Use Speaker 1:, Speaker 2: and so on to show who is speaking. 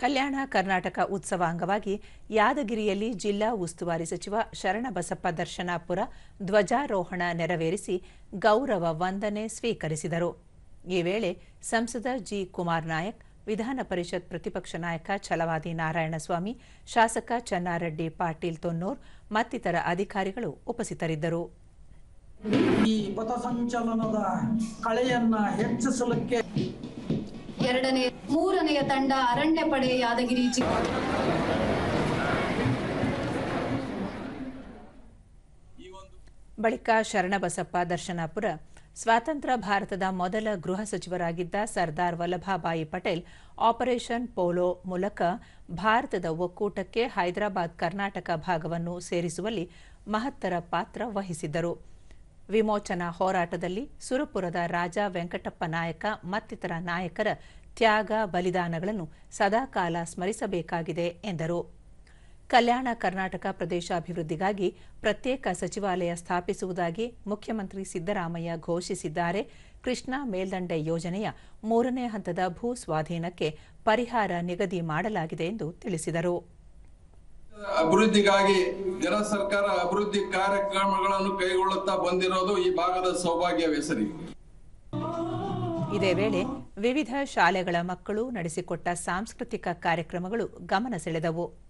Speaker 1: ಕಲ್ಯಾಣ ಕರ್ನಾಟಕ ಉತ್ಸವ ಅಂಗವಾಗಿ ಯಾದಗಿರಿಯಲ್ಲಿ ಜಿಲ್ಲಾ ಉಸ್ತುವಾರಿ ಸಚಿವ ಶರಣಬಸಪ್ಪ ದರ್ಶನಾಪುರ ಧ್ವಜಾರೋಹಣ ನೆರವೇರಿಸಿ ಗೌರವ ವಂದನೆ ಸ್ವೀಕರಿಸಿದರು. ಈ ವೇಳೆ ಸಂಸದ ಜಿ ಕುಮಾರ್ ನಾಯಕ್, ವಿಧಾನ ಪರಿಷತ್ ಪ್ರತಿಪಕ್ಷ ನಾಯಕ ಛಲವಾದಿ ನಾರಾಯಣಸ್ವಾಮಿ, ಶಾಸಕ ಚನ್ನಾರೆಡ್ಡಿ ಪಾಟೀಲ್ ತೊನ್ನೂರ್ ಮತ್ತಿತರ ಅಧಿಕಾರಿಗಳು ಉಪಸ್ಥಿತರಿದ್ದರು.
Speaker 2: ಈ ಪಥಸಂಚಲನದ ಕಳೆಯನ್ನ ಹೆಚ್ಚಿಸಲಿಕ್ಕೆ
Speaker 3: ಎರಡನೇ, ಮೂರನೆಯ ತಂಡ ಅರಣ್ಯ ಪಡೆ ಯಾದಗಿರಿ ಜಿಲ್ಲೆ
Speaker 1: ಬಳಿಕ ಶರಣಬಸಪ್ಪ ದರ್ಶನಾಪುರ. ಸ್ವಾತಂತ್ರ್ಯ ಭಾರತದ ಮೊದಲ ಗೃಹ ಸಚಿವರಾಗಿದ್ದ ಸರ್ದಾರ್ ವಲ್ಲಭಾಬಾಯಿ ಪಟೇಲ್, ಆಪರೇಷನ್ ಪೋಲೋ ಮೂಲಕ ಭಾರತದ ಒಕ್ಕೂಟಕ್ಕೆ ಹೈದರಾಬಾದ್ ಕರ್ನಾಟಕ ಭಾಗವನ್ನು ಸೇರಿಸುವಲ್ಲಿ ಮಹತ್ತರ ಪಾತ್ರ ವಹಿಸಿದ್ದರು. ವಿಮೋಚನಾ ಹೋರಾಟದಲ್ಲಿ ಸುರಪುರದ ರಾಜಾ ವೆಂಕಟಪ್ಪ ನಾಯಕ, ಮತ್ತಿತರ ನಾಯಕರ ತ್ಯಾಗ ಬಲಿದಾನಗಳನ್ನು ಸದಾಕಾಲ ಸ್ಮರಿಸಬೇಕಾಗಿದೆ ಎಂದರು. ಕಲ್ಯಾಣ ಕರ್ನಾಟಕ ಪ್ರದೇಶಾಭಿವೃದ್ಧಿಗಾಗಿ ಪ್ರತ್ಯೇಕ ಸಚಿವಾಲಯ ಸ್ಥಾಪಿಸುವುದಾಗಿ ಮುಖ್ಯಮಂತ್ರಿ ಸಿದ್ದರಾಮಯ್ಯ ಘೋಷಿಸಿದ್ದಾರೆ. ಕೃಷ್ಣಾ ಮೇಲ್ದಂಡೆ ಯೋಜನೆಯ ಮೂರನೇ ಹಂತದ ಭೂ ಸ್ವಾಧೀನಕ್ಕೆ ಪರಿಹಾರ ನಿಗದಿ ಮಾಡಲಾಗಿದೆ ಎಂದು ತಿಳಿಸಿದರು.
Speaker 4: ಅಭಿವೃದ್ಧಿಗಾಗಿ ಜನ ಸರ್ಕಾರ ಅಭಿವೃದ್ಧಿ ಕಾರ್ಯಕ್ರಮಗಳನ್ನು ಕೈಗೊಳ್ಳುತ್ತಾ ಬಂದಿರೋದು ಈ ಭಾಗದ ಸೌಭಾಗ್ಯವೇ ಸರಿ?
Speaker 1: ಇದೇ ವೇಳೆ ವಿವಿಧ ಶಾಲೆಗಳ ಮಕ್ಕಳು ನಡೆಸಿಕೊಟ್ಟ ಸಾಂಸ್ಕೃತಿಕ ಕಾರ್ಯಕ್ರಮಗಳು ಗಮನ ಸೆಳೆದವು.